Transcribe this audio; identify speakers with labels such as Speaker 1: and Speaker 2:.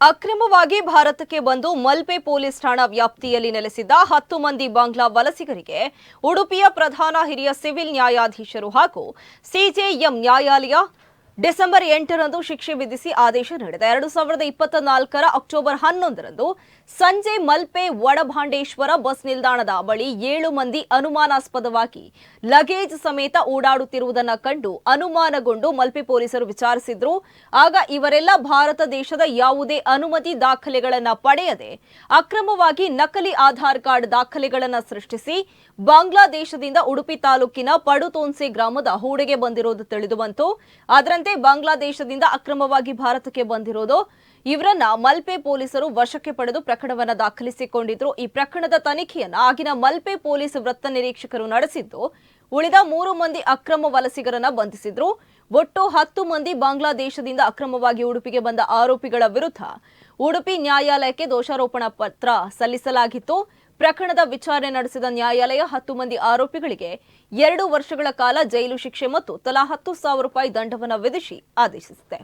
Speaker 1: ಅಕ್ರಮವಾಗಿ ಭಾರತಕ್ಕೆ ಬಂದು ಮಲ್ಪೆ ಪೊಲೀಸ್ ಠಾಣಾ ವ್ಯಾಪ್ತಿಯಲ್ಲಿ ನೆಲೆಸಿದ್ದ ಹತ್ತು ಮಂದಿ ಬಾಂಗ್ಲಾ ವಲಸಿಗರಿಗೆ ಉಡುಪಿಯ ಪ್ರಧಾನ ಹಿರಿಯ ಸಿವಿಲ್ ನ್ಯಾಯಾಧೀಶರು ಹಾಗೂ ಸಿಜೆಎಂ ನ್ಯಾಯಾಲಯ ಡಿಸೆಂಬರ್ ಎಂಟರಂದು ಶಿಕ್ಷೆ ವಿಧಿಸಿ ಆದೇಶ ನೀಡಿದೆ. ಎರಡು ಸಾವಿರದ ಇಪ್ಪತ್ತ ನಾಲ್ಕರ ಅಕ್ಟೋಬರ್ ಹನ್ನೊಂದರಂದು ಸಂಜೆ ಮಲ್ಪೆ ವಡಭಾಂಡೇಶ್ವರ ಬಸ್ ನಿಲ್ದಾಣದ ಬಳಿ ಏಳು ಮಂದಿ ಅನುಮಾನಾಸ್ಪದವಾಗಿ ಲಗೇಜ್ ಸಮೇತ ಓಡಾಡುತ್ತಿರುವುದನ್ನು ಕಂಡು ಅನುಮಾನಗೊಂಡು ಮಲ್ಪೆ ಪೊಲೀಸರು ವಿಚಾರಿಸಿದ್ರು. ಆಗ ಇವರೆಲ್ಲ ಭಾರತ ದೇಶದ ಯಾವುದೇ ಅನುಮತಿ ದಾಖಲೆಗಳನ್ನು ಪಡೆಯದೆ ಅಕ್ರಮವಾಗಿ ನಕಲಿ ಆಧಾರ್ ಕಾರ್ಡ್ ದಾಖಲೆಗಳನ್ನು ಸೃಷ್ಟಿಸಿ ಬಾಂಗ್ಲಾದೇಶದಿಂದ ಉಡುಪಿ ತಾಲೂಕಿನ ಪಡುತೋನ್ಸೆ ಗ್ರಾಮದ ಹೂಡೆಗೆ ಬಂದಿರೋದು ತಿಳಿದು ಬಂತು. ಬಾಂಗ್ಲಾದೇಶದಿಂದ ಅಕ್ರಮವಾಗಿ ಭಾರತಕ್ಕೆ ಬಂದಿರೋದು. ಇವರನ್ನ ಮಲ್ಪೆ ಪೊಲೀಸರು ವಶಕ್ಕೆ ಪಡೆದು ಪ್ರಕರಣವನ್ನ ದಾಖಲಿಸಿಕೊಂಡಿದ್ರು. ಈ ಪ್ರಕರಣದ ತನಿಖೆಯನ್ನ ಆಗಿನ ಮಲ್ಪೆ ಪೊಲೀಸ್ ವೃತ್ತ ನಿರೀಕ್ಷಕರು ನಡೆಸಿದ್ದು, ಉಳಿದ ಮೂರು ಮಂದಿ ಅಕ್ರಮ ವಲಸಿಗರನ್ನ ಬಂಧಿಸಿದ್ರು. ಒಟ್ಟು ಹತ್ತು ಮಂದಿ ಬಾಂಗ್ಲಾದೇಶದಿಂದ ಅಕ್ರಮವಾಗಿ ಉಡುಪಿಗೆ ಬಂದ ಆರೋಪಿಗಳ ವಿರುದ್ಧ ಉಡುಪಿ ನ್ಯಾಯಾಲಯಕ್ಕೆ ದೋಷಾರೋಪಣಾ ಪತ್ರ ಸಲ್ಲಿಸಲಾಗಿತ್ತು. ಪ್ರಕರಣದ ವಿಚಾರಣೆ ನಡೆಸಿದ ನ್ಯಾಯಾಲಯ ಹತ್ತು ಮಂದಿ ಆರೋಪಿಗಳಿಗೆ ಎರಡು ವರ್ಷಗಳ ಕಾಲ ಜೈಲು ಶಿಕ್ಷೆ ಮತ್ತು ತಲಾ ಹತ್ತು ಸಾವಿರ ರೂಪಾಯಿ ದಂಡವನ್ನು ವಿಧಿಸಿ ಆದೇಶಿಸಿದೆ.